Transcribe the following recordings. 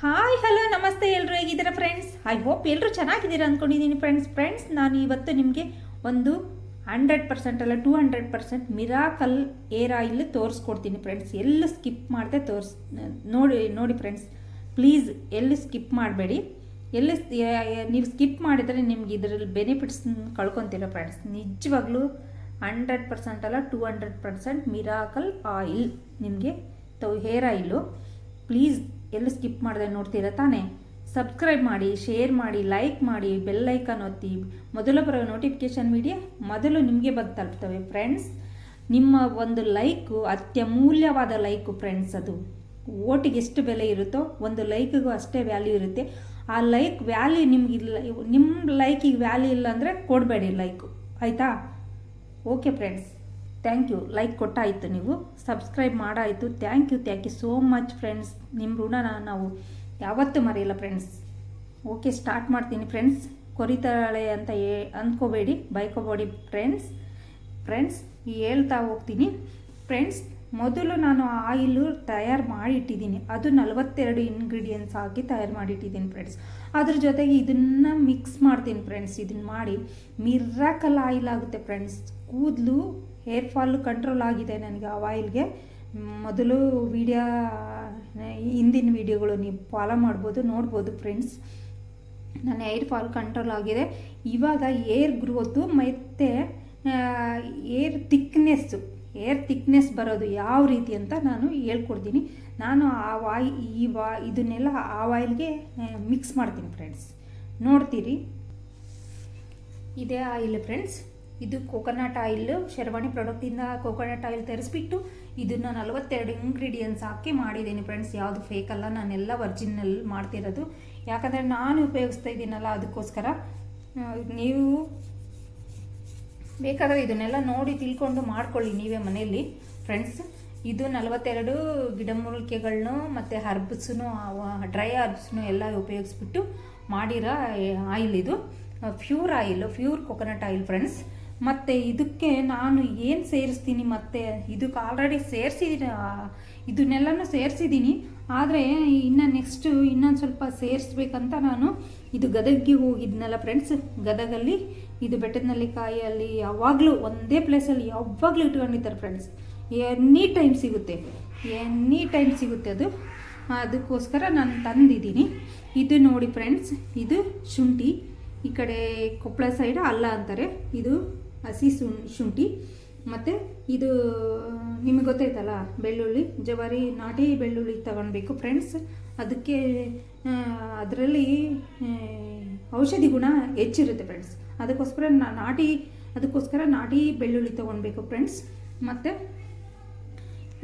Hi hello ನಮಸ್ತೆ ಎಲ್ಲರೂ ಹೇಗಿದ್ದೀರಾ ಫ್ರೆಂಡ್ಸ್ ಐ ಹೋಪ್ ಎಲ್ಲರೂ ಚೆನ್ನಾಗಿದ್ದೀರಾ ಅಂದ್ಕೊಂಡಿದ್ದೀನಿ ಫ್ರೆಂಡ್ಸ್ ಫ್ರೆಂಡ್ಸ್ ನಾನು ಇವತ್ತು ನಿಮಗೆ ಒಂದು ಹಂಡ್ರೆಡ್ ಪರ್ಸೆಂಟ್ ಅಲ್ಲ two hundred percent miracle hair oil ತೋರಿಸ್ಕೊಡ್ತೀನಿ ಫ್ರೆಂಡ್ಸ್ ಎಲ್ಲೂ ಸ್ಕಿಪ್ ಮಾಡದೆ ತೋರಿಸ್ ನೋಡಿ ನೋಡಿ ಫ್ರೆಂಡ್ಸ್ ಪ್ಲೀಸ್ ಎಲ್ಲೂ ಸ್ಕಿಪ್ ಮಾಡಬೇಡಿ. ಎಲ್ಲಿ ನೀವು ಸ್ಕಿಪ್ ಮಾಡಿದರೆ ನಿಮ್ಗೆ ಇದರಲ್ಲಿ ಬೆನಿಫಿಟ್ಸ್ ಕಳ್ಕೊತೀರ ಫ್ರೆಂಡ್ಸ್ ನಿಜವಾಗ್ಲೂ ಹಂಡ್ರೆಡ್ ಪರ್ಸೆಂಟ್ ಅಲ್ಲ two hundred percent miracle oil ನಿಮಗೆ ತೊ ಹೇರ್ ಆಯಿಲು ಪ್ಲೀಸ್ ಎಲ್ಲೂ ಸ್ಕಿಪ್ ಮಾಡದೆ ನೋಡ್ತೀರಾ ತಾನೇ? ಸಬ್ಸ್ಕ್ರೈಬ್ ಮಾಡಿ, ಶೇರ್ ಮಾಡಿ, ಲೈಕ್ ಮಾಡಿ, ಬೆಲ್ ಐಕಾನ್ ಒತ್ತಿ. ಮೊದಲು ಬರೋ ನೋಟಿಫಿಕೇಷನ್ ವಿಡಿಯೋ ಮೊದಲು ನಿಮಗೆ ಬಂದು ತಲುಪ್ತವೆ ಫ್ರೆಂಡ್ಸ್. ನಿಮ್ಮ ಒಂದು ಲೈಕು, ಅತ್ಯಮೂಲ್ಯವಾದ ಲೈಕು ಫ್ರೆಂಡ್ಸ್ ಅದು. ಓಟಿಗೆ ಎಷ್ಟು ಬೆಲೆ ಇರುತ್ತೋ ಒಂದು ಲೈಕಿಗೂ ಅಷ್ಟೇ ವ್ಯಾಲ್ಯೂ ಇರುತ್ತೆ. ಆ ಲೈಕ್ ವ್ಯಾಲ್ಯೂ ನಿಮಗಿಲ್ಲ ನಿಮ್ಮ ಲೈಕಿಗೆ ವ್ಯಾಲ್ಯೂ ಇಲ್ಲ ಅಂದರೆ ಕೊಡಬೇಡಿ ಲೈಕು. ಆಯಿತಾ? Okay friends. Thank you like ಕೊಟ್ಟಾಯಿತು ನೀವು. Subscribe ಮಾಡಾಯಿತು. Thank you thank you so much friends ನಿಮ್ಮ ಋಣನ ನಾವು ಯಾವತ್ತೂ ಮರೆಯಲ್ಲ ಫ್ರೆಂಡ್ಸ್ ಓಕೆ ಸ್ಟಾರ್ಟ್ ಮಾಡ್ತೀನಿ ಫ್ರೆಂಡ್ಸ್ ಕೊರಿತಾಳೆ ಅಂತ ಏ ಅಂದ್ಕೋಬೇಡಿ. ಬೈಕೋಬೇಡಿ ಫ್ರೆಂಡ್ಸ್ ಫ್ರೆಂಡ್ಸ್ ಹೇಳ್ತಾ ಹೋಗ್ತೀನಿ. ಫ್ರೆಂಡ್ಸ್ ಮೊದಲು ನಾನು ಆಯಿಲು ತಯಾರು ಮಾಡಿಟ್ಟಿದ್ದೀನಿ. ಅದು ನಲವತ್ತೆರಡು ಇಂಗ್ರೀಡಿಯೆಂಟ್ಸ್ ಹಾಕಿ ತಯಾರು ಮಾಡಿಟ್ಟಿದ್ದೀನಿ ಫ್ರೆಂಡ್ಸ್ ಅದ್ರ ಜೊತೆಗೆ ಇದನ್ನು ಮಿಕ್ಸ್ ಮಾಡ್ತೀನಿ ಫ್ರೆಂಡ್ಸ್ ಇದನ್ನು ಮಾಡಿ ಮಿರ್ರಾಕಲ್ ಆಯಿಲ್ ಆಗುತ್ತೆ ಫ್ರೆಂಡ್ಸ್ ಕೂದಲು ಹೇರ್ ಫಾಲ್ ಕಂಟ್ರೋಲ್ ಆಗಿದೆ ನನಗೆ ಆ ಆಯಿಲ್ಗೆ ಮೊದಲು ವಿಡಿಯೋ ಹಿಂದಿನ ವಿಡಿಯೋಗಳು ನೀವು ಫಾಲೋ ಮಾಡ್ಬೋದು, ನೋಡ್ಬೋದು ಫ್ರೆಂಡ್ಸ್ ನನ್ನ ಏರ್ ಫಾಲ್ ಕಂಟ್ರೋಲ್ ಆಗಿದೆ. ಇವಾಗ ಏರ್ ಗ್ರೋತು ಮತ್ತು ಏರ್ ತಿಕ್ನೆಸ್ಸು ಏರ್ ತಿಕ್ನೆಸ್ ಬರೋದು ಯಾವ ರೀತಿ ಅಂತ ನಾನು ಹೇಳ್ಕೊಡ್ತೀನಿ. ನಾನು ಆ ವಾಯ್, ಈ ವಾ, ಇದನ್ನೆಲ್ಲ ಆ ಆಯಿಲ್ಗೆ ಮಿಕ್ಸ್ ಮಾಡ್ತೀನಿ ಫ್ರೆಂಡ್ಸ್ ನೋಡ್ತೀರಿ. ಇದೇ ಆಯಿಲ್ ಫ್ರೆಂಡ್ಸ್ ಇದು ಕೋಕೋನಟ್ ಆಯಿಲ್ ಶರ್ವಾಣಿ ಪ್ರಾಡಕ್ಟಿಂದ ಕೋಕೋನಟ್ ಆಯಿಲ್ ತರಿಸ್ಬಿಟ್ಟು ಇದನ್ನು ನಲವತ್ತೆರಡು ಇಂಗ್ರೀಡಿಯೆಂಟ್ಸ್ ಹಾಕಿ ಮಾಡಿದ್ದೀನಿ ಫ್ರೆಂಡ್ಸ್ ಯಾವುದು ಫೇಕ್ ಅಲ್ಲ, ನಾನೆಲ್ಲ ಒರ್ಜಿನಲ್ ಮಾಡ್ತಿರೋದು. ಯಾಕಂದರೆ ನಾನು ಉಪಯೋಗಿಸ್ತಾ ಇದ್ದೀನಲ್ಲ ಅದಕ್ಕೋಸ್ಕರ. ನೀವು ಬೇಕಾದರೆ ಇದನ್ನೆಲ್ಲ ನೋಡಿ ತಿಳ್ಕೊಂಡು ಮಾಡ್ಕೊಳ್ಳಿ ನೀವೇ ಮನೆಯಲ್ಲಿ. ಫ್ರೆಂಡ್ಸ್ ಇದು ನಲವತ್ತೆರಡು ಗಿಡಮೂಲಿಕೆಗಳನ್ನು ಮತ್ತು ಹರ್ಬ್ಸ್ನು ಡ್ರೈ ಹರ್ಬ್ಸ್ನು ಎಲ್ಲ ಉಪಯೋಗಿಸ್ಬಿಟ್ಟು ಮಾಡಿರೋ ಆಯಿಲ್ ಇದು. Pure oil, pure coconut oil friends ಮತ್ತು ಇದಕ್ಕೆ ನಾನು ಏನು ಸೇರಿಸ್ತೀನಿ ಮತ್ತು ಇದಕ್ಕೆ ಆಲ್ರೆಡಿ ಸೇರಿಸಿದ್ದೀನಿ ಇದನ್ನೆಲ್ಲನೂ ಸೇರಿಸಿದ್ದೀನಿ ಆದರೆ ಇನ್ನು ನೆಕ್ಸ್ಟು ಇನ್ನೊಂದು ಸ್ವಲ್ಪ ಸೇರಿಸ್ಬೇಕಂತ ನಾನು ಇದು ಗದಗಿಗೆ ಹೋಗಿದ್ನಲ್ಲ ಫ್ರೆಂಡ್ಸ್ ಗದಗಲ್ಲಿ ಇದು ಬೆಟ್ಟದಲ್ಲಿ ಕಾಯಲ್ಲಿ ಯಾವಾಗಲೂ ಒಂದೇ ಪ್ಲೇಸಲ್ಲಿ ಯಾವಾಗಲೂ ಇಟ್ಕೊಂಡಿದ್ದಾರೆ ಫ್ರೆಂಡ್ಸ್ ಎನಿ ಟೈಮ್ ಸಿಗುತ್ತೆ ಎನಿ ಟೈಮ್ ಸಿಗುತ್ತೆ ಅದು. ಅದಕ್ಕೋಸ್ಕರ ನಾನು ತಂದಿದ್ದೀನಿ. ಇದು ನೋಡಿ ಫ್ರೆಂಡ್ಸ್ ಇದು ಶುಂಠಿ. ಈ ಕಡೆ ಕೊಪ್ಪಳ ಸೈಡ್ ಅಲ್ಲ ಅಂತಾರೆ. ಇದು ಹಸಿ ಶುಂಠಿ. ಮತ್ತು ಇದು ನಿಮಗೆ ಗೊತ್ತೈತಲ್ಲ ಬೆಳ್ಳುಳ್ಳಿ, ಜವಾರಿ, ನಾಟಿ ಬೆಳ್ಳುಳ್ಳಿ ತಗೊಳ್ಬೇಕು ಫ್ರೆಂಡ್ಸ್ ಅದಕ್ಕೆ ಅದರಲ್ಲಿ ಔಷಧಿ ಗುಣ ಹೆಚ್ಚಿರುತ್ತೆ ಫ್ರೆಂಡ್ಸ್ ಅದಕ್ಕೋಸ್ಕರ ನಾಟಿ ಅದಕ್ಕೋಸ್ಕರ ನಾಟಿ ಬೆಳ್ಳುಳ್ಳಿ ತೊಗೊಳ್ಬೇಕು ಫ್ರೆಂಡ್ಸ್ ಮತ್ತು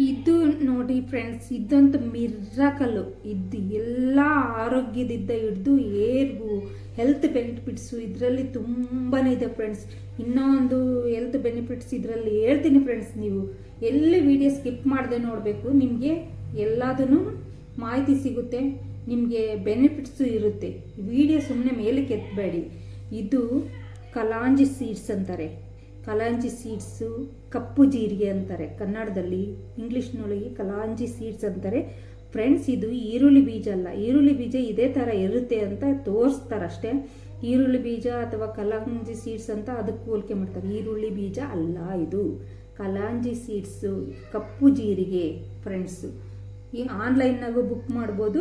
ಇದು ನೋಡಿ ಫ್ರೆಂಡ್ಸ್ ಇದಂತೂ ಮಿರಾಕಲ್ಲು. ಇದು ಎಲ್ಲ ಆರೋಗ್ಯದಿಂದ ಹಿಡಿದು ಏರ್ಗು ಹೆಲ್ತ್ ಬೆನಿಫಿಟ್ಸು ಇದರಲ್ಲಿ ತುಂಬಾ ಇದೆ ಫ್ರೆಂಡ್ಸ್ ಇನ್ನೊಂದು ಹೆಲ್ತ್ ಬೆನಿಫಿಟ್ಸ್ ಇದರಲ್ಲಿ ಹೇಳ್ತೀನಿ ಫ್ರೆಂಡ್ಸ್ ನೀವು. ಎಲ್ಲಿ ವಿಡಿಯೋ ಸ್ಕಿಪ್ ಮಾಡದೆ ನೋಡಬೇಕು, ನಿಮಗೆ ಎಲ್ಲದೂ ಮಾಹಿತಿ ಸಿಗುತ್ತೆ, ನಿಮಗೆ ಬೆನಿಫಿಟ್ಸು ಇರುತ್ತೆ. ವಿಡಿಯೋ ಸುಮ್ಮನೆ ಮೇಲಕ್ಕೆ ಎತ್ತಬೇಡಿ ಇದು ಕಲಾಂಜಿ ಸೀಡ್ಸ್ ಅಂತಾರೆ. ಕಲಾಂಜಿ ಸೀಡ್ಸು ಕಪ್ಪು ಜೀರಿಗೆ ಅಂತಾರೆ. ಕನ್ನಡದಲ್ಲಿ ಇಂಗ್ಲೀಷ್ನೊಳಗೆ ಕಲಾಂಜಿ ಸೀಡ್ಸ್ ಅಂತಾರೆ. ಫ್ರೆಂಡ್ಸ್ ಇದು ಈರುಳ್ಳಿ ಬೀಜ ಅಲ್ಲ. ಈರುಳ್ಳಿ ಬೀಜ ಇದೇ ಥರ ಇರುತ್ತೆ ಅಂತ ತೋರಿಸ್ತಾರಷ್ಟೇ ಈರುಳ್ಳಿ ಬೀಜ ಅಥವಾ ಕಲಾಂಜಿ ಸೀಡ್ಸ್ ಅಂತ ಅದಕ್ಕೆ ಹೋಲಿಕೆ ಮಾಡ್ತಾರೆ. ಈರುಳ್ಳಿ ಬೀಜ ಅಲ್ಲ ಇದು. ಕಲಾಂಜಿ ಸೀಡ್ಸು ಕಪ್ಪು ಜೀರಿಗೆ ಫ್ರೆಂಡ್ಸು ಈ ಆನ್ಲೈನ್ನಾಗೂ ಬುಕ್ ಮಾಡ್ಬೋದು.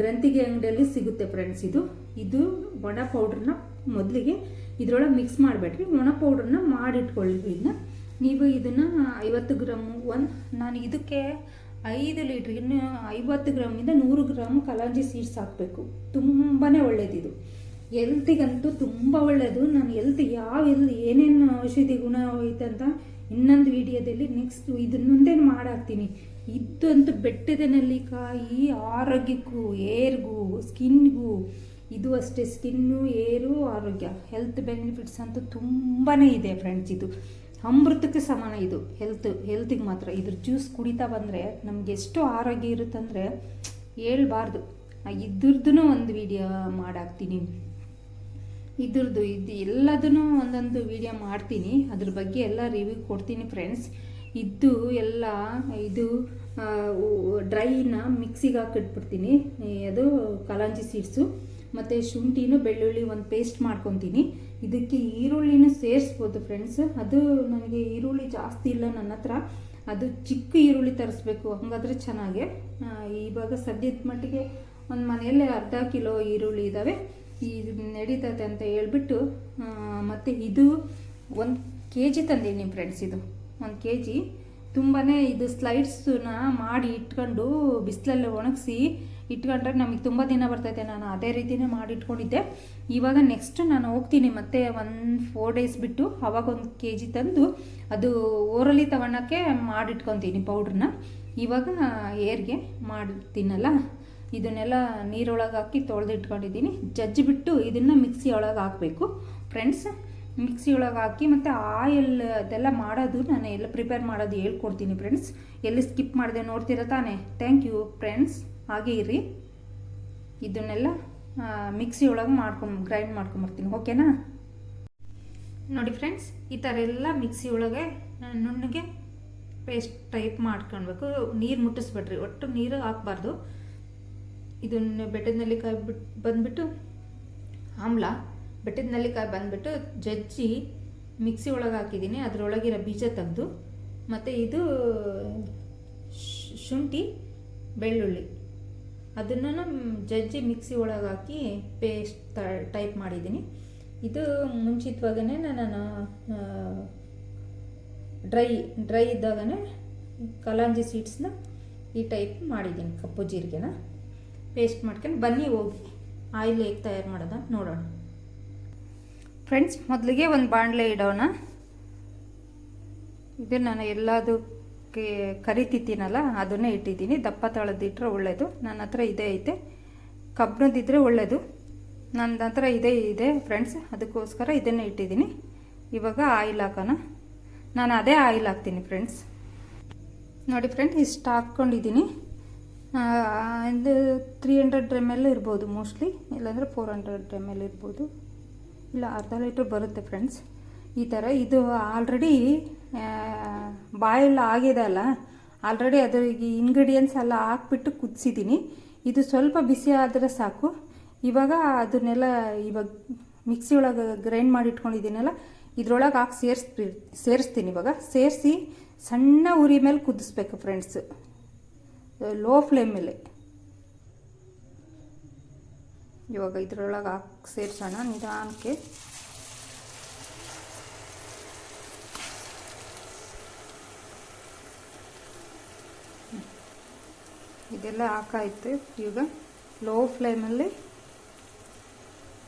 ಗ್ರಂಥಿಗೆ ಅಂಗಡಿಯಲ್ಲಿ ಸಿಗುತ್ತೆ ಫ್ರೆಂಡ್ಸ್ ಇದು. ಇದು ಒಣ ಪೌಡ್ರನ್ನ ಮೊದಲಿಗೆ ಇದರೊಳಗೆ ಮಿಕ್ಸ್ ಮಾಡಬೇಡ್ರಿ. ಒಣ ಪೌಡ್ರನ್ನ ಮಾಡಿಟ್ಕೊಳ್ಳಿ ಇದನ್ನ ನೀವು ಇದನ್ನು ಐವತ್ತು ಗ್ರಾಮ್ ಒಂದು, ನಾನು ಇದಕ್ಕೆ ಐದು ಲೀಟ್ರ್, ಇನ್ನು ಐವತ್ತು ಗ್ರಾಮಿಂದ ನೂರು ಗ್ರಾಮ್ ಕಲಾಂಜಿ ಸೀಡ್ಸ್ ಹಾಕಬೇಕು. ತುಂಬಾ ಒಳ್ಳೇದಿದು. ಎಲ್ತಿಗಂತೂ ತುಂಬ ಒಳ್ಳೆಯದು ನಾನು ಎಲ್ತ್ ಯಾವ ಎಲ್ ಏನೇನು ಔಷಧಿ ಗುಣ ಹೋಯ್ತು ಅಂತ ಇನ್ನೊಂದು ವಿಡಿಯೋದಲ್ಲಿ ನೆಕ್ಸ್ಟ್ ಇದನ್ನ ಮುಂದೆ ಮಾಡಾಕ್ತೀನಿ. ಇದ್ದಂತೂ ಬೆಟ್ಟದ ನೆಲ್ಲಿಕಾಯಿ ಆರೋಗ್ಯಕ್ಕೂ ಏರ್ಗೂ ಸ್ಕಿನ್ಗೂ ಇದು ಅಷ್ಟೇ, ಸ್ಕಿನ್ನು, ಏರು, ಆರೋಗ್ಯ. ಹೆಲ್ತ್ ಬೆನಿಫಿಟ್ಸ್ ಅಂತೂ ತುಂಬಾ ಇದೆ ಫ್ರೆಂಡ್ಸ್ ಇದು. ಅಮೃತಕ್ಕೆ ಸಮಾನ ಇದು. ಹೆಲ್ತ್ ಹೆಲ್ತಿಗೆ ಮಾತ್ರ. ಇದ್ರ ಜ್ಯೂಸ್ ಕುಡಿತಾ ಬಂದರೆ ನಮ್ಗೆ ಎಷ್ಟು ಆರೋಗ್ಯ ಇರುತ್ತಂದರೆ ಹೇಳ್ಬಾರ್ದು. ಇದ್ರದ್ದು ಒಂದು ವಿಡಿಯೋ ಮಾಡಾಕ್ತೀನಿ. ಇದ್ರದ್ದು, ಇದು ಎಲ್ಲದನ್ನು ಒಂದೊಂದು ವಿಡಿಯೋ ಮಾಡ್ತೀನಿ. ಅದ್ರ ಬಗ್ಗೆ ಎಲ್ಲ ರಿವ್ಯೂ ಕೊಡ್ತೀನಿ ಫ್ರೆಂಡ್ಸ್ ಇದ್ದು ಎಲ್ಲ, ಇದು ಡ್ರೈನ ಮಿಕ್ಸಿಗೆ ಹಾಕಿಟ್ಬಿಡ್ತೀನಿ ಅದು ಕಲಾಂಜಿ ಸೀಡ್ಸು ಮತ್ತು ಶುಂಠಿನೂ ಬೆಳ್ಳುಳ್ಳಿ ಒಂದು ಪೇಸ್ಟ್ ಮಾಡ್ಕೊತೀನಿ. ಇದಕ್ಕೆ ಈರುಳ್ಳಿನೂ ಸೇರಿಸ್ಬೋದು ಫ್ರೆಂಡ್ಸ್ ಅದು ನನಗೆ ಈರುಳ್ಳಿ ಜಾಸ್ತಿ ಇಲ್ಲ ನನ್ನ ಹತ್ರ. ಅದು ಚಿಕ್ಕ ಈರುಳ್ಳಿ ತರಿಸ್ಬೇಕು, ಹಾಗಾದ್ರೆ ಚೆನ್ನಾಗೆ. ಇವಾಗ ಸದ್ಯದ ಮಟ್ಟಿಗೆ ಒಂದು ಮನೆಯಲ್ಲೇ ಅರ್ಧ ಕಿಲೋ ಈರುಳ್ಳಿ ಇದ್ದಾವೆ ಇದು ನಡೀತದೆ ಅಂತ ಹೇಳ್ಬಿಟ್ಟು ಮತ್ತು ಇದು ಒಂದು ಕೆ ಜಿ ತಂದೀನಿ ಫ್ರೆಂಡ್ಸ್ ಇದು. ಒಂದು ಕೆ ಜಿ ತುಂಬಾ ಇದು ಸ್ಲೈಡ್ಸನ್ನ ಮಾಡಿ ಇಟ್ಕೊಂಡು ಬಿಸಿಲಲ್ಲಿ ಒಣಗಿಸಿ ಇಟ್ಕೊಂಡ್ರೆ ನಮಗೆ ತುಂಬ ದಿನ ಬರ್ತೈತೆ. ನಾನು ಅದೇ ರೀತಿನೇ ಮಾಡಿ ಇಟ್ಕೊಂಡಿದ್ದೆ ಇವಾಗ ನೆಕ್ಸ್ಟ್ ನಾನು ಹೋಗ್ತೀನಿ. ಮತ್ತೆ ಒಂದು ಫೋರ್ ಡೇಸ್ ಬಿಟ್ಟು ಅವಾಗ ಒಂದು ಕೆ ಜಿ ತಂದು ಅದು ಓರಲಿ ತಗೊಳಕ್ಕೆ ಮಾಡಿಟ್ಕೊತೀನಿ ಪೌಡ್ರನ್ನ ಇವಾಗ ಏರ್ಗೆ ಮಾಡ್ತೀನಲ್ಲ, ಇದನ್ನೆಲ್ಲ ನೀರೊಳಗೆ ಹಾಕಿ ತೊಳೆದಿಟ್ಕೊಂಡಿದ್ದೀನಿ. ಜಜ್ಜಿ ಬಿಟ್ಟು ಇದನ್ನು ಮಿಕ್ಸಿ ಒಳಗೆ ಹಾಕಬೇಕು. ಫ್ರೆಂಡ್ಸ್ ಮಿಕ್ಸಿ ಒಳಗೆ ಹಾಕಿ ಮತ್ತು ಆಯಿಲ್ ಅದೆಲ್ಲ ಮಾಡೋದು ನಾನು ಎಲ್ಲ ಪ್ರಿಪೇರ್ ಮಾಡೋದು ಹೇಳ್ಕೊಡ್ತೀನಿ ಫ್ರೆಂಡ್ಸ್ ಎಲ್ಲಿ ಸ್ಕಿಪ್ ಮಾಡಿದೆ ನೋಡ್ತೀರಾ ತಾನೇ? ಥ್ಯಾಂಕ್ ಯು ಫ್ರೆಂಡ್ಸ್ ಹಾಗೆ ಇರಿ ಇದನ್ನೆಲ್ಲ ಮಿಕ್ಸಿ ಒಳಗೆ ಮಾಡ್ಕೊಂಡು ಗ್ರೈಂಡ್ ಮಾಡ್ಕೊಂಬರ್ತೀನಿ ಓಕೆನಾ? ನೋಡಿ ಫ್ರೆಂಡ್ಸ್ ಈ ಥರ ಎಲ್ಲ ಮಿಕ್ಸಿ ಒಳಗೆ ನುಣ್ಣಗೆ ಪೇಸ್ಟ್ ಟೈಪ್ ಮಾಡ್ಕೊಳ್ಬೇಕು. ನೀರು ಮುಟ್ಟಿಸ್ಬೇಡ್ರಿ, ಒಟ್ಟು ನೀರು ಹಾಕ್ಬಾರ್ದು. ಇದನ್ನು ಬೆಟ್ಟದ ನೆಲ್ಲಿಕಾಯಿ ಬಿಟ್ಟು ಬಂದುಬಿಟ್ಟು ಆಮ್ಲ ಬೆಟ್ಟದ ನೆಲ್ಲಿಕಾಯಿ ಬಂದುಬಿಟ್ಟು ಜಜ್ಜಿ ಮಿಕ್ಸಿ ಒಳಗೆ ಹಾಕಿದ್ದೀನಿ. ಅದರೊಳಗಿರೋ ಬೀಜ ತೆಗೆದು, ಮತ್ತು ಇದು ಶುಂಠಿ, ಬೆಳ್ಳುಳ್ಳಿ. ಅದನ್ನು ಜಜ್ಜಿ ಮಿಕ್ಸಿ ಒಳಗೆ ಹಾಕಿ ಪೇಸ್ಟ್ ಟೈಪ್ ಮಾಡಿದ್ದೀನಿ ಇದು ಮುಂಚಿತವಾಗೇ ನಾನು ಡ್ರೈ ಡ್ರೈ ಇದ್ದಾಗನೇ ಕಲಾಂಜಿ ಸೀಡ್ಸ್ನ ಈ ಟೈಪ್ ಮಾಡಿದ್ದೀನಿ ಕಪ್ಪು ಜೀರಿಗೆನ. ಪೇಸ್ಟ್ ಮಾಡ್ಕೊಂಡು ಬನ್ನಿ ಹೋಗಿ. ಆಯಿಲ್ ಹೇಗೆ ತಯಾರು ಮಾಡೋದ ನೋಡೋಣ. ಫ್ರೆಂಡ್ಸ್ ಮೊದಲಿಗೆ ಒಂದು ಬಾಣಲೆ ಇಡೋಣ. ಇದು ನಾನು ಎಲ್ಲದಕ್ಕೆ ಕರಿತಿದ್ದೀನಲ್ಲ, ಅದನ್ನೇ ಇಟ್ಟಿದ್ದೀನಿ. ದಪ್ಪ ತಳದಿಟ್ಟರೆ ಒಳ್ಳೆಯದು ನನ್ನ ಹತ್ರ ಇದೇ ಐತೆ. ಕಬ್ಬಿಣದಿದ್ದರೆ ಒಳ್ಳೆಯದು ನನ್ನ ಹತ್ರ ಇದೇ ಇದೆ ಫ್ರೆಂಡ್ಸ್. ಅದಕ್ಕೋಸ್ಕರ ಇದನ್ನೇ ಇಟ್ಟಿದ್ದೀನಿ. ಇವಾಗ ಆಯಿಲ್ ಹಾಕೋಣ. ನಾನು ಅದೇ ಆಯಿಲ್ ಹಾಕ್ತೀನಿ ಫ್ರೆಂಡ್ಸ್. ನೋಡಿ ಫ್ರೆಂಡ್, ಇಷ್ಟು ಹಾಕ್ಕೊಂಡಿದ್ದೀನಿ. ಇದು ತ್ರೀ ಹಂಡ್ರೆಡ್ ಎಂ ಎಲ್ ಇರ್ಬೋದು ಮೋಸ್ಟ್ಲಿ. ಇಲ್ಲಾಂದರೆ ಫೋರ್ ಹಂಡ್ರೆಡ್ ಎಂ ಎಲ್ ಇರ್ಬೋದು. ಇಲ್ಲ, ಅರ್ಧ ಲೀಟ್ರ್ ಬರುತ್ತೆ ಫ್ರೆಂಡ್ಸ್. ಈ ಥರ ಇದು ಆಲ್ರೆಡಿ ಬಾಯಿಲ್ ಆಗಿದೆ ಅಲ್ಲ? ಆಲ್ರೆಡಿ ಅದ್ರಿಗೆ ಇಂಗ್ರೀಡಿಯೆಂಟ್ಸ್ ಎಲ್ಲ ಹಾಕ್ಬಿಟ್ಟು ಕುದಿಸಿದ್ದೀನಿ ಇದು ಸ್ವಲ್ಪ ಬಿಸಿ ಆದರೆ ಸಾಕು. ಇವಾಗ ಅದನ್ನೆಲ್ಲ ಇವಾಗ ಮಿಕ್ಸಿ ಒಳಗೆ ಗ್ರೈಂಡ್ ಮಾಡಿ ಇಟ್ಕೊಂಡಿದ್ದೀನಲ್ಲ, ಇದ್ರೊಳಗೆ ಹಾಕಿ ಸೇರಿಸ್ಬಿ, ಸೇರಿಸ್ತೀನಿ ಇವಾಗ. ಸೇರಿಸಿ ಸಣ್ಣ ಉರಿ ಮೇಲೆ ಕುದಿಸ್ಬೇಕು ಫ್ರೆಂಡ್ಸ್ ಲೋ ಫ್ಲೇಮ್ ಮೇಲೆ ಇವಾಗ ಇದರೊಳಗೆ ಹಾಕಿ ಸೇರಿಸೋಣ ನಿಧಾನಕ್ಕೆ. ಇದೆಲ್ಲ ಹಾಕಾಯ್ತು. ಈಗ ಲೋ ಫ್ಲೇಮಲ್ಲಿ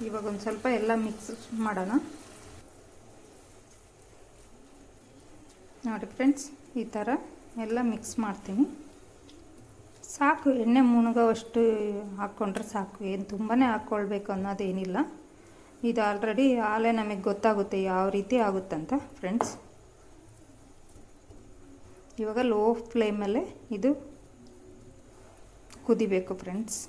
ಇವಾಗ ಒಂದು ಸ್ವಲ್ಪ ಎಲ್ಲ ಮಿಕ್ಸ್ ಮಾಡೋಣ. ನೋಡಿ ಫ್ರೆಂಡ್ಸ್ ಈ ಥರ ಎಲ್ಲ ಮಿಕ್ಸ್ ಮಾಡ್ತೀನಿ. ಸಾಕು, ಎಣ್ಣೆ ಮುಣಗೋವಷ್ಟು ಹಾಕ್ಕೊಂಡ್ರೆ ಸಾಕು. ಏನು ತುಂಬಾ ಹಾಕ್ಕೊಳ್ಬೇಕು ಅನ್ನೋದೇನಿಲ್ಲ. ಇದು ಆಲ್ರೆಡಿ ಆಲೇ ನಮಗೆ ಗೊತ್ತಾಗುತ್ತೆ ಯಾವ ರೀತಿ ಆಗುತ್ತಂತ ಫ್ರೆಂಡ್ಸ್ ಇವಾಗ ಲೋ ಫ್ಲೇಮಲ್ಲೇ ಇದು ಕುದಿಬೇಕು ಫ್ರೆಂಡ್ಸ್.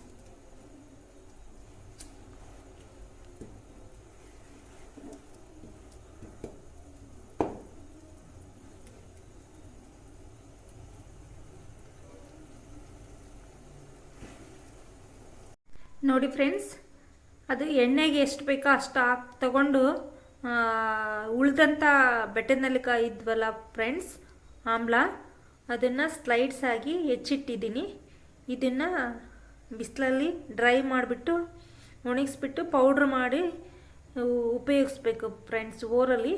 ನೋಡಿ ಫ್ರೆಂಡ್ಸ್, ಅದು ಎಣ್ಣೆಗೆ ಎಷ್ಟು ಬೇಕೋ ಅಷ್ಟು ಹಾಕಿ ತಗೊಂಡು ಉಳಿದಂಥ ಬೆಟ್ಟದ ನೆಲ್ಲಿಕಾಯಿ ಇದ್ವಲ್ಲ ಫ್ರೆಂಡ್ಸ್, ಆಮ್ಲ, ಅದನ್ನು ಸ್ಲೈಡ್ಸ್ ಆಗಿ ಹೆಚ್ಚಿಟ್ಟಿದ್ದೀನಿ. ಇದನ್ನು ಬಿಸಿಲಲ್ಲಿ ಡ್ರೈ ಮಾಡಿಬಿಟ್ಟು, ಒಣಗಿಸ್ಬಿಟ್ಟು ಪೌಡ್ರ್ ಮಾಡಿ ಉಪಯೋಗಿಸ್ಬೇಕು ಫ್ರೆಂಡ್ಸ್ ಓರಲ್ಲಿ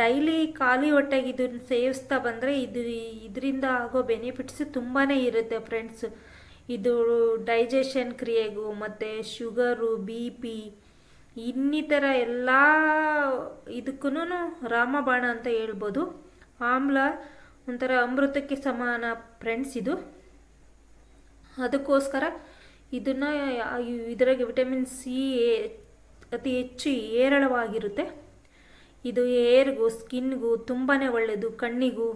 ಡೈಲಿ ಖಾಲಿ ಹೊಟ್ಟೆಗೆ ಇದನ್ನು ಸೇವಿಸ್ತಾ ಬಂದರೆ ಇದು, ಇದರಿಂದ ಆಗೋ ಬೆನಿಫಿಟ್ಸ್ ತುಂಬಾ ಇರುತ್ತೆ ಫ್ರೆಂಡ್ಸ್ ಇದು ಡೈಜೆಷನ್ ಕ್ರಿಯೆಗೂ ಮತ್ತು ಶುಗರು ಬಿ ಪಿ ಇನ್ನಿತರ ಎಲ್ಲ ಇದಕ್ಕೂ ರಾಮಬಾಣ ಅಂತ ಹೇಳ್ಬೋದು. ಆಮ್ಲ ಒಂಥರ ಅಮೃತಕ್ಕೆ ಸಮಾನ ಫ್ರೆಂಡ್ಸ್ ಇದು. ಅದಕ್ಕೋಸ್ಕರ ಇದನ್ನು ಇದರಾಗೆ ವಿಟಮಿನ್ ಸಿ ಅತಿ ಹೆಚ್ಚು ಹೇರಳವಾಗಿರುತ್ತೆ. ಇದು ಏರ್ಗೂ ಸ್ಕಿನ್ಗೂ ತುಂಬಾ ಒಳ್ಳೆಯದು ಕಣ್ಣಿಗೂ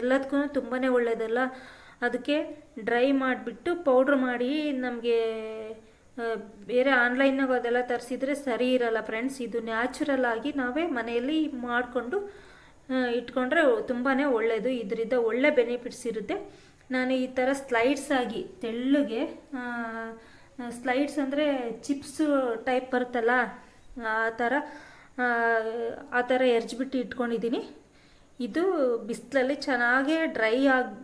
ಎಲ್ಲದಕ್ಕೂ ತುಂಬಾ ಒಳ್ಳೆಯದಲ್ಲ ಅದಕ್ಕೆ ಡ್ರೈ ಮಾಡಿಬಿಟ್ಟು ಪೌಡ್ರ್ ಮಾಡಿ ನಮಗೆ ಬೇರೆ ಆನ್ಲೈನಾಗ ಅದೆಲ್ಲ ತರಿಸಿದ್ರೆ ಸರಿ ಇರಲ್ಲ ಫ್ರೆಂಡ್ಸ್. ಇದು ನ್ಯಾಚುರಲ್ ಆಗಿ ನಾವೇ ಮನೆಯಲ್ಲಿ ಮಾಡಿಕೊಂಡು ಇಟ್ಕೊಂಡ್ರೆ ತುಂಬಾ ಒಳ್ಳೆಯದು ಇದರಿಂದ ಒಳ್ಳೆ ಬೆನಿಫಿಟ್ಸ್ ಇರುತ್ತೆ. ನಾನು ಈ ಥರ ಸ್ಲೈಡ್ಸ್ ಆಗಿ ತೆಳ್ಳಗೆ ಸ್ಲೈಡ್ಸ್ ಅಂದರೆ ಚಿಪ್ಸು ಟೈಪ್ ಬರುತ್ತಲ್ಲ ಆ ಥರ ಆ, ಥರ ಎರ್ಜ್ಬಿಟ್ಟು ಇಟ್ಕೊಂಡಿದ್ದೀನಿ. ಇದು ಬಿಸಿಲಲ್ಲಿ ಚೆನ್ನಾಗೇ ಡ್ರೈ ಆಗಿ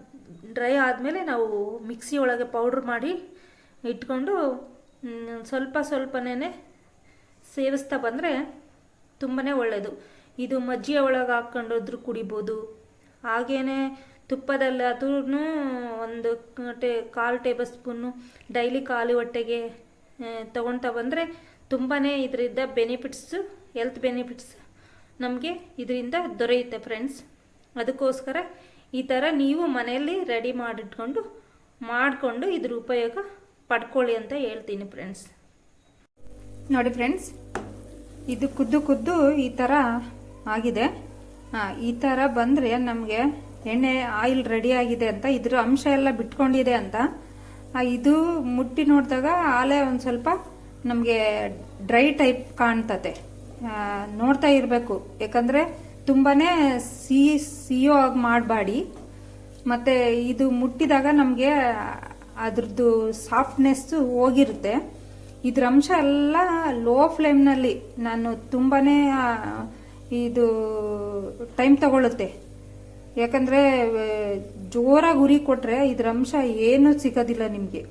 ಡ್ರೈ ಆದಮೇಲೆ ನಾವು ಮಿಕ್ಸಿ ಒಳಗೆ ಪೌಡ್ರ್ ಮಾಡಿ ಇಟ್ಕೊಂಡು ಸ್ವಲ್ಪ ಸ್ವಲ್ಪನೇ ಸೇವಿಸ್ತಾ ಬಂದರೆ ತುಂಬಾ ಒಳ್ಳೆಯದು ಇದು ಮಜ್ಜಿಗೆ ಒಳಗೆ ಹಾಕ್ಕೊಂಡೋದ್ರೂ ಕುಡಿಬೋದು. ಹಾಗೇನೆ ತುಪ್ಪದಲ್ಲಿ ಅದೂ ಒಂದು ಟೇ, ಕಾಲು ಟೇಬಲ್ ಸ್ಪೂನು ಡೈಲಿ ಕಾಲು ಹೊಟ್ಟೆಗೆ ತೊಗೊಳ್ತಾ ಬಂದರೆ ತುಂಬಾ ಇದರಿಂದ ಬೆನಿಫಿಟ್ಸು ಹೆಲ್ತ್ ಬೆನಿಫಿಟ್ಸ್ ನಮಗೆ ಇದರಿಂದ ದೊರೆಯುತ್ತೆ ಫ್ರೆಂಡ್ಸ್ ಅದಕ್ಕೋಸ್ಕರ ಈ ಥರ ನೀವು ಮನೆಯಲ್ಲಿ ರೆಡಿ ಮಾಡಿಟ್ಕೊಂಡು, ಮಾಡಿಕೊಂಡು ಇದ್ರ ಉಪಯೋಗ ಪಡ್ಕೊಳ್ಳಿ ಅಂತ ಹೇಳ್ತೀನಿ ಫ್ರೆಂಡ್ಸ್ ನೋಡಿ ಫ್ರೆಂಡ್ಸ್ ಇದು ಕುದ್ದು ಕುದ್ದು ಈ ಥರ ಆಗಿದೆ. ಈ ಥರ ಬಂದರೆ ನಮಗೆ ಎಣ್ಣೆ ಆಯಿಲ್ ರೆಡಿ ಆಗಿದೆ ಅಂತ, ಇದ್ರ ಅಂಶ ಎಲ್ಲ ಬಿಟ್ಕೊಂಡಿದೆ ಅಂತ ಇದು ಮುಟ್ಟಿ ನೋಡಿದಾಗ ಆಲೆ ಒಂದು ಸ್ವಲ್ಪ ನಮಗೆ ಡ್ರೈ ಟೈಪ್ ಕಾಣ್ತತೆ. ನೋಡ್ತಾ ಇರಬೇಕು. ಯಾಕಂದರೆ ತುಂಬಾ ಸಿಹಿ ಸಿಹಿಯೋ ಆಗಿ ಮಾಡಬೇಡಿ. ಮತ್ತು ಇದು ಮುಟ್ಟಿದಾಗ ನಮಗೆ ಅದ್ರದ್ದು ಸಾಫ್ಟ್ನೆಸ್ಸು ಹೋಗಿರುತ್ತೆ. ಇದ್ರ ಅಂಶ ಎಲ್ಲ ಲೋ ಫ್ಲೇಮ್ನಲ್ಲಿ ನಾನು ತುಂಬಾ ಇದು ಟೈಮ್ ತಗೊಳುತ್ತೆ. ಯಾಕಂದರೆ ಜೋರಾಗಿ ಉರಿ ಕೊಟ್ಟರೆ ಇದ್ರ ಅಂಶ ಏನು ಸಿಗೋದಿಲ್ಲ ನಿಮಗೆ.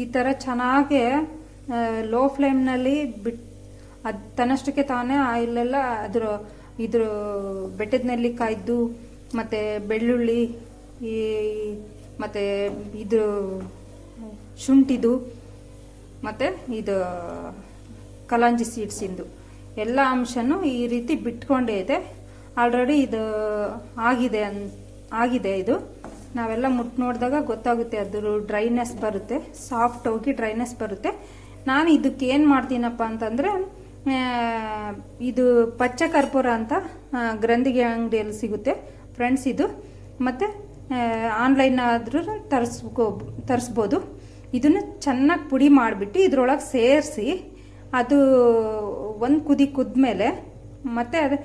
ಈ ಥರ ಚೆನ್ನಾಗೆ ಲೋ ಫ್ಲೇಮ್ನಲ್ಲಿ ಬಿಟ್, ಅದು ತನ್ನಷ್ಟಕ್ಕೆ ತಾನೇ ಆಯಿಲೆಲ್ಲ ಅದ್ರ, ಇದ್ರ ಬೆಟ್ಟದ ನೆಲ್ಲಿಕಾಯ್ದು ಮತ್ತು ಬೆಳ್ಳುಳ್ಳಿ, ಈ, ಮತ್ತು ಇದು ಶುಂಠಿದು, ಮತ್ತು ಇದು ಕಲಾಂಜಿ ಸೀಡ್ಸಿಂದು ಎಲ್ಲ ಅಂಶನೂ ಈ ರೀತಿ ಬಿಟ್ಕೊಂಡೇ ಇದೆ. ಆಲ್ರೆಡಿ ಇದು ಆಗಿದೆ ಅನ್, ಆಗಿದೆ ಇದು. ನಾವೆಲ್ಲ ಮುಟ್ ನೋಡಿದಾಗ ಗೊತ್ತಾಗುತ್ತೆ ಅದ್ರ ಡ್ರೈನೆಸ್ ಬರುತ್ತೆ. ಸಾಫ್ಟ್ ಹೋಗಿ ಡ್ರೈನೆಸ್ ಬರುತ್ತೆ. ನಾನು ಇದಕ್ಕೆ ಏನು ಮಾಡ್ತೀನಪ್ಪ ಅಂತಂದರೆ ಇದು ಪಚ್ಚ ಕರ್ಪೂರ ಅಂತ ಗ್ರಂಥಿಗೆ ಅಂಗಡಿಯಲ್ಲಿ ಸಿಗುತ್ತೆ. ಫ್ರೆಂಡ್ಸ್ ಇದು. ಮತ್ತು ಆನ್ಲೈನ್ ಆದ್ರೂ ತರಿಸ್ಕೋ, ತರಿಸ್ಬೋದು. ಇದನ್ನು ಚೆನ್ನಾಗಿ ಪುಡಿ ಮಾಡಿಬಿಟ್ಟು ಇದ್ರೊಳಗೆ ಸೇರಿಸಿ, ಅದು ಒಂದು ಕುದಿ ಕುದ್ಮೇಲೆ, ಮತ್ತು ಅದು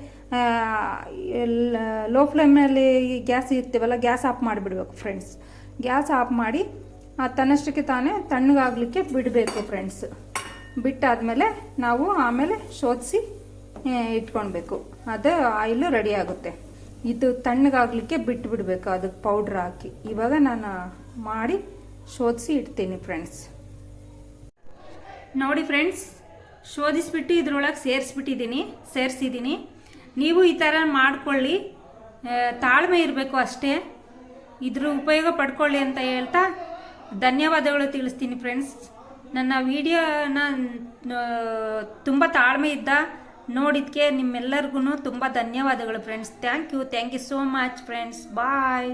ಲೋ ಫ್ಲೇಮ್ನಲ್ಲಿ ಗ್ಯಾಸ್ ಇರ್ತೀವಲ್ಲ, ಗ್ಯಾಸ್ ಆಫ್ ಮಾಡಿಬಿಡ್ಬೇಕು ಫ್ರೆಂಡ್ಸ್ ಗ್ಯಾಸ್ ಆಫ್ ಮಾಡಿ ತನ್ನಷ್ಟಕ್ಕೆ ತಾನೇ ತಣ್ಣಗಾಗಲಿಕ್ಕೆ ಬಿಡಬೇಕು ಫ್ರೆಂಡ್ಸ್ ಬಿಟ್ಟಾದಮೇಲೆ ನಾವು ಆಮೇಲೆ ಶೋಧಿಸಿ ಇಟ್ಕೊಳ್ಬೇಕು ಅದು ಆಯಿಲು ರೆಡಿ ಆಗುತ್ತೆ. ಇದು ತಣ್ಣಗಾಗಲಿಕ್ಕೆ ಬಿಟ್ಟು ಬಿಡಬೇಕು ಅದಕ್ಕೆ ಪೌಡ್ರ್ ಹಾಕಿ. ಇವಾಗ ನಾನು ಮಾಡಿ ಶೋಧಿಸಿ ಇಡ್ತೀನಿ ಫ್ರೆಂಡ್ಸ್ ನೋಡಿ ಫ್ರೆಂಡ್ಸ್ ಶೋಧಿಸ್ಬಿಟ್ಟು ಇದ್ರೊಳಗೆ ಸೇರಿಸ್ಬಿಟ್ಟಿದ್ದೀನಿ, ಸೇರಿಸಿದ್ದೀನಿ. ನೀವು ಈ ಥರ ಮಾಡ್ಕೊಳ್ಳಿ. ತಾಳ್ಮೆ ಇರಬೇಕು ಅಷ್ಟೇ. ಇದ್ರ ಉಪಯೋಗ ಪಡ್ಕೊಳ್ಳಿ ಅಂತ ಹೇಳ್ತಾ ಧನ್ಯವಾದಗಳು ತಿಳಿಸ್ತೀನಿ ಫ್ರೆಂಡ್ಸ್ ನನ್ನ ವಿಡಿಯೋನ ತುಂಬ ತಾಳ್ಮೆ ಇದ್ದ ನೋಡಿದ್ಕೆ ನಿಮ್ಮೆಲ್ಲರಿಗೂ ತುಂಬ ಧನ್ಯವಾದಗಳು friends thank you thank you so much friends bye